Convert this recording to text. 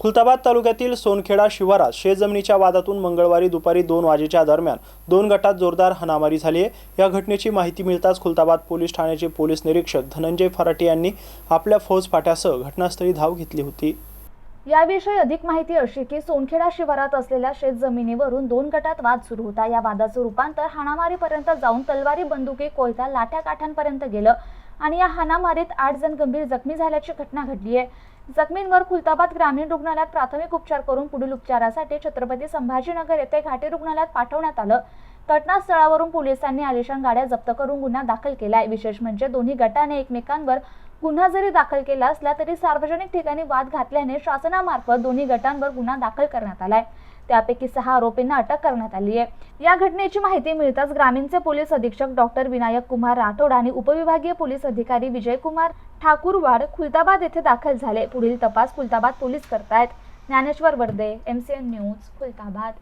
खुलताबाद तालुक्यातील सोनखेडा शिवारात शेतजमिनीच्या वादातून मंगळवारी दुपारी दोन वाजेच्या दरम्यान दोन गटात जोरदार हाणामारी झाली आहे. या घटनेची माहिती मिळताच खुलताबाद पोलीस ठाण्याचे पोलीस निरीक्षक धनंजय फराटे यांनी आपल्या फौज फाट्यासह घटनास्थळी धाव घेतली होती. याविषयी अधिक माहिती अशी की सोनखेडा शिवारात असलेल्या शेतजमिनीवरून दोन गटात वाद सुरू होता. या वादाचं रूपांतर हाणामारीपर्यंत जाऊन तलवारी बंदुकी कोयता लाठ्या काठ्यांपर्यंत गेलं. आणि या हाणामारीत आठ जण गंभीर जखमी झाल्याची घटना घडली आहे. जखमींवर खुलताबाद ग्रामीण रुग्णालयात प्राथमिक उपचार करून पुढील उपचारासाठी छत्रपती संभाजीनगर येथे घाटी रुग्णालयात पाठवण्यात आलं. घटनास्थळावरून पोलिसांनी आलिशान गाड्या जप्त करून गुन्हा दाखल केलाय. विशेष म्हणजे दोन्ही गटाने एकमेकांवर गुन्हा जरी दाखल केला असला तरी सार्वजनिक ठिकाणी वाद घातल्याने शासनामार्फत दोन्ही गटांवर गुन्हा दाखल करण्यात आलाय. त्यापैकी सहा आरोपींना अटक करण्यात आली आहे. या घटनेची माहिती मिळताच ग्रामीणचे पोलीस अधीक्षक डॉक्टर विनायक कुमार राठोड आणि उपविभागीय पोलीस अधिकारी विजयकुमार ठाकूरवाड खुलताबाद येथे दाखल झाले. पुढील तपास खुलताबाद पोलीस करतायत. ज्ञानेश्वर वर्दे एमसीएन न्यूज खुलताबाद.